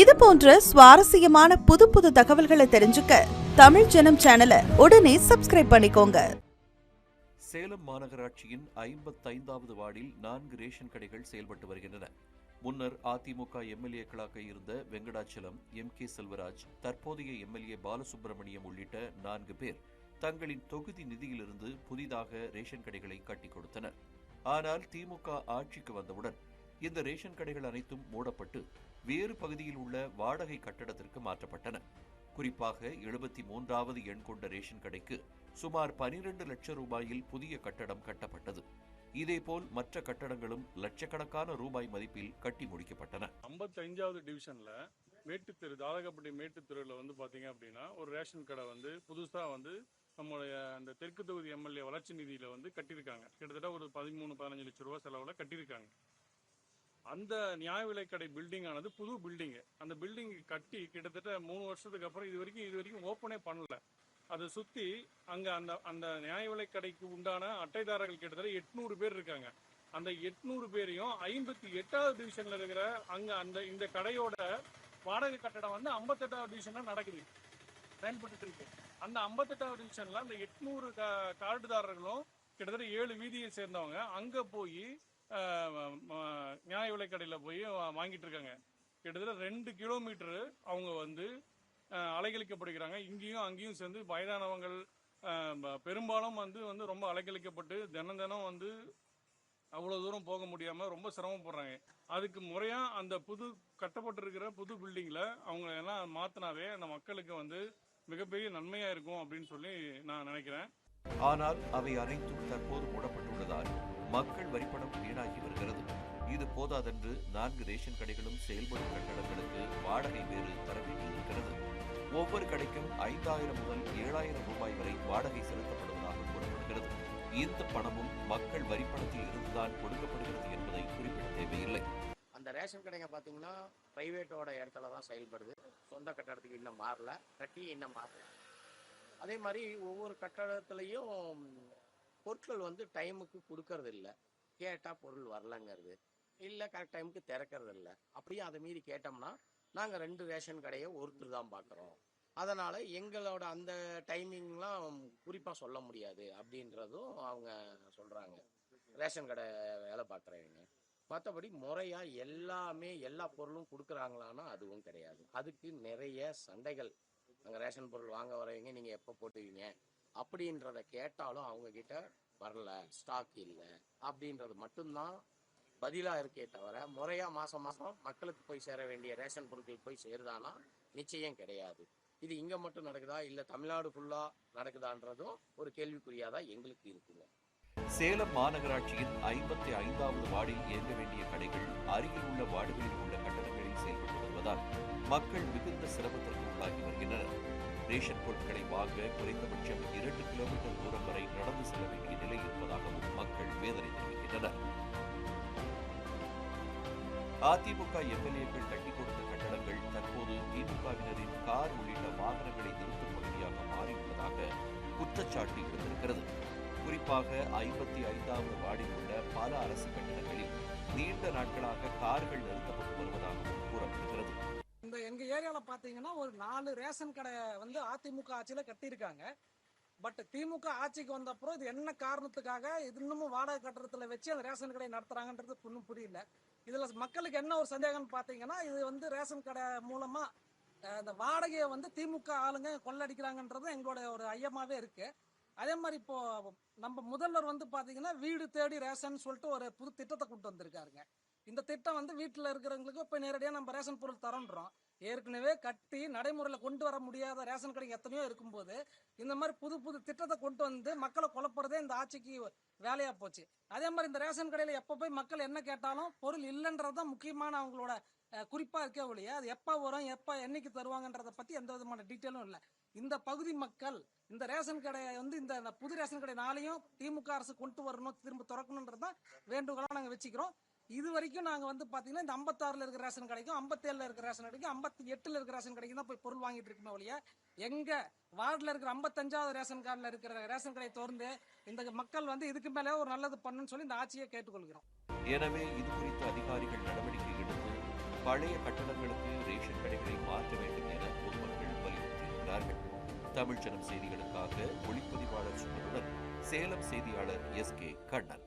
இது போன்ற சுவாரஸ்யமான புது புது தகவல்களை தெரிஞ்சுக்க தமிழ் ஜனம் சேனலை உடனே சப்ஸ்கிரைப் பண்ணிக்கோங்க. சேலம் மாநகராட்சியின் ஐம்பத்தைந்தாவது வார்டில் நான்கு ரேஷன் கடைகள் செயல்பட்டு வருகின்றன. முன்னர் அதிமுக எம்எல்ஏக்களாக இருந்த வெங்கடாச்சலம் எம் கே செல்வராஜ் தற்போதைய எம்எல்ஏ பாலசுப்பிரமணியம் உள்ளிட்ட நான்கு பேர் தங்களின் தொகுதி நிதியிலிருந்து புதிதாக ரேஷன் கடைகளை கட்டிக் கொடுத்தனர். ஆனால் திமுக ஆட்சிக்கு வந்தவுடன் இந்த ரேஷன் கடைகள் அனைத்தும் மூடப்பட்டு வேறு பகுதியில் உள்ள வாடகை கட்டடத்திற்கு மாற்றப்பட்டன. குறிப்பாக எழுபத்தி மூன்றாவது எண் கொண்ட ரேஷன் கடைக்கு சுமார் பனிரெண்டு லட்சம் ரூபாயில் புதிய கட்டடம் கட்டப்பட்டது. இதேபோல் மற்ற கட்டடங்களும் லட்சக்கணக்கான ரூபாய் மதிப்பில் கட்டி முடிக்கப்பட்டன. ஐம்பத்தஞ்சாவது டிவிஷன்ல மேட்டுத்தெரு தாரகப்பட்டி மேட்டுத்தெருவில் வந்து பாத்தீங்க அப்படின்னா ஒரு ரேஷன் கடை வந்து புதுசா வந்து நம்மளுடைய அந்த தெற்கு தொகுதி எம்எல்ஏ வளர்ச்சி நிதியில வந்து கட்டியிருக்காங்க. கிட்டத்தட்ட ஒரு பதிமூணு பதினஞ்சு லட்சம் ரூபா செலவுல கட்டியிருக்காங்க. அந்த நியாய விலைக்கடை பில்டிங் ஆனது புது பில்டிங் அந்த பில்டிங் கட்டி கிட்டத்தட்ட மூணு வருஷத்துக்கு அப்புறம் இது வரைக்கும் இது வரைக்கும் ஓப்பனே பண்ணல. அதை சுற்றி அங்கே அந்த அந்த நியாய விலைக்கடைக்கு உண்டான அட்டைதாரர்கள் கிட்டத்தட்ட எட்நூறு பேர் இருக்காங்க. அந்த எட்நூறு பேரையும் ஐம்பத்தி எட்டாவது டிவிஷன்ல இருக்கிற அங்க அந்த இந்த கடையோட வாடகை கட்டடம் வந்து ஐம்பத்தெட்டாவது டிவிஷன்ல நடக்குது. பயன்பட்டு இருக்கு. அந்த ஐம்பத்தெட்டாவது டிவிஷன்ல அந்த எட்நூறு கா- கார்டுதாரர்களும் கிட்டத்தட்ட ஏழு வீதியை சேர்ந்தவங்க. அங்க போய் நியாய விலை கடையில் போய் வாங்கிட்டு இருக்காங்க. கிட்டத்தட்ட ரெண்டு கிலோமீட்டரு அவங்க வந்து அலைகழிக்கப்படுகிறாங்க. இங்கேயும் அங்கேயும் சேர்ந்து வயதானவங்கள் பெரும்பாலும் வந்து வந்து ரொம்ப அலைக்கழிக்கப்பட்டு தினம் தினம் வந்து அவ்வளோ தூரம் போக முடியாமல் ரொம்ப சிரமப்படுறாங்க. அதுக்கு முறையாக அந்த புது கட்டப்பட்டிருக்கிற புது பில்டிங்கில் அவங்க எல்லாம் மாற்றினாவே அந்த மக்களுக்கு வந்து மிகப்பெரிய நன்மையாக இருக்கும் அப்படின்னு சொல்லி நான் நினைக்கிறேன். ஆனால் அவை அனைத்தும் தற்போது மூடப்பட்டுள்ளதால் மக்கள் வரிப்பணம் வீணாகி வருகிறது. இது போதாதென்று நான்கு ரேஷன் கடைகளும் செயல்படும் கட்டடங்களுக்கு வாடகை வேறு தர வேண்டியிருக்கிறது ஒவ்வொரு கடைக்கும் ஐந்தாயிரம் முதல் ஏழாயிரம் ரூபாய் வரை வாடகை செலுத்தப்படுவதாக கூறப்படுகிறது. இந்த பணமும் மக்கள் வரிப்பணத்தில் இருந்துதான் கொடுக்கப்படுகிறது என்பதை குறிப்பிட தேவையில்லை. அந்த ரேஷன் கடைங்க பார்த்தீங்கன்னா பிரைவேட்டோட இடத்துல தான் செயல்படுது. சொந்த கட்டடத்துக்கு இன்னும் மாறல. கட்டி இன்னும் மாறல. அதே மாதிரி ஒவ்வொரு கட்டடத்துலையும் பொருட்கள் வந்து டைமுக்கு கொடுக்கறது இல்லை கேட்டால் பொருள் வரலங்கிறது. இல்லை கரெக்ட் டைமுக்கு திறக்கிறது இல்லை அப்படியே அதை மீறி கேட்டோம்னா நாங்கள் ரெண்டு ரேஷன் கடையை ஒருத்தர் தான் பார்க்குறோம். அதனால் எங்களோட அந்த டைமிங்லாம் குறிப்பாக சொல்ல முடியாது அப்படின்றதும் அவங்க சொல்கிறாங்க ரேஷன் கடை வேலை பார்க்குறவங்க. மற்றபடி முறையாக எல்லாமே எல்லா பொருளும் கொடுக்குறாங்களான்னா அதுவும் கிடையாது. அதுக்கு நிறைய சண்டைகள். அங்கே ரேஷன் பொருள் வாங்க வரவங்க நீங்கள் எப்போ போட்டுவீங்க அப்படின்றத கேட்டாலும் அவங்க கிட்ட வரல ஸ்டாக் இல்லை. அப்படின்றது மட்டும்தான் பதிலாக இருக்கே தவிர முறையாக மாதம் மாதம் மக்களுக்கு போய் சேர வேண்டிய ரேஷன் பொருட்கள் போய் சேருதானா? நிச்சயம் கிடையாது. இது இங்கே மட்டும் நடக்குதா? இல்லை தமிழ்நாடு ஃபுல்லாக நடக்குதான்றதும் ஒரு கேள்விக்குறியாக தான் எங்களுக்கு இருக்குங்க. சேலம் மாநகராட்சியின் ஐம்பத்தி ஐந்தாவது வார்டில் இயங்க வேண்டிய கடைகள் அருகில் உள்ள வார்டுகளில் உள்ள கட்டணங்களில் செயல்படும் வருவதால் மக்கள் மிகுந்த சிரமத்திற்கு உள்ளாகி வருகின்றனர். ரேஷன் பொருட்களை வாங்க குறைந்தபட்சம் இரண்டு கிலோமீட்டர் தூரம் வரை நடந்து செல்ல வேண்டிய நிலை இருப்பதாகவும் மக்கள் வேதனை தெரிவிக்கின்றனர். அதிமுக எம்எல்ஏக்கள் கட்டிக் கொடுத்த கட்டடங்கள் தற்போது திமுகவினரின் கார் உள்ளிட்ட வாகனங்களை நிறுத்தும் பகுதியாக மாறியுள்ளதாக குற்றச்சாட்டு எழுந்திருக்கிறது. குறிப்பாக ஐம்பத்தி ஐந்தாவது வார்டில் உள்ள பல அரசு கட்டிடங்களில் நீண்ட நாட்களாக கார்கள் நிறுத்தப்பட்டு வருவதாகவும் கூறப்படுகிறது. இந்த எங்க ஏரியால பாத்தீங்கன்னா ஒரு நாலு ரேஷன் கடை வந்து அதிமுக ஆட்சியில கட்டியிருக்காங்க. பட் திமுக ஆட்சிக்கு வந்த அப்புறம் இது என்ன காரணத்துக்காக இது இன்னமும் வாடகை கட்டடத்துல வச்சு அந்த ரேஷன் கடை நடத்துறாங்கன்றது ஒன்றும் புரியல. இதுல மக்களுக்கு என்ன ஒரு சந்தேகம்னு பாத்தீங்கன்னா இது வந்து ரேஷன் கடை மூலமா இந்த வாடகையை வந்து திமுக ஆளுங்க கொள்ளடிக்கிறாங்கன்றது எங்களோட ஒரு ஐயமாவே இருக்கு. அதே மாதிரி இப்போ நம்ம முதல்வர் வந்து பாத்தீங்கன்னா வீடு தேடி ரேஷன் சொல்லிட்டு ஒரு புது திட்டத்தை கொண்டு வந்திருக்காருங்க. இந்த திட்டம் வந்து வீட்டில் இருக்கிறவங்களுக்கு இப்போ நேரடியாக நம்ம ரேஷன் பொருள் தரோன்றோம். ஏற்கனவே கட்டி நடைமுறையில் கொண்டு வர முடியாத ரேஷன் கடை எத்தனையோ இருக்கும்போது இந்த மாதிரி புது புது திட்டத்தை கொண்டு வந்து மக்களை குழப்புறதே இந்த ஆட்சிக்கு வேலையாக போச்சு. அதே மாதிரி இந்த ரேஷன் கடையில் எப்போ போய் மக்கள் என்ன கேட்டாலும் பொருள் இல்லைன்றது தான் முக்கியமான அவங்களோட குறிப்பாக இருக்கே ஒழிய அது எப்போ வரும் எப்போ என்னைக்கு தருவாங்கன்றதை பற்றி எந்த விதமான டீட்டெயிலும் இல்லை. இந்த பகுதி மக்கள் இந்த ரேஷன் கடையை வந்து இந்த புது ரேஷன் கடை நாளையும் திமுக அரசு கொண்டு வரணும் திரும்ப திறக்கணுன்றது தான் வேண்டுகோளாக நாங்கள் வச்சுக்கிறோம். இது வரைக்கும் நாங்கள் வந்து பார்த்தீங்கன்னா இந்த 56 இருக்கிற ரேஷன் கடைக்கும் 57 இருக்கிற ரேஷன் கடைக்கும் 58 இருக்கிற ரேஷன் கடைக்கும் தான் போய் பொருள் வாங்கிட்டு இருக்கணும் ஒழிய எங்கள் வார்டில் இருக்கிற 55வது ரேஷன் கார்டில் இருக்கிற ரேஷன் கடையை திறந்து இந்த மக்கள் வந்து இதுக்கு மேலே ஒரு நல்லது பண்ணுன்னு சொல்லி இந்த ஆட்சியை கேட்டுக்கொள்கிறோம். எனவே இது குறித்து அதிகாரிகள் நடவடிக்கை எடுத்து பழைய கட்டடங்களுக்கு ரேஷன் கடைகளை மாற்ற வேண்டும் என பொதுமக்கள் வலியுறுத்தியுள்ளார்கள். தமிழ்ச்சனம் செய்திகளுக்காக ஒளிப்பதிவாளர் சுந்தருடன் சேலம் செய்தியாளர் எஸ் கே கண்ணன்.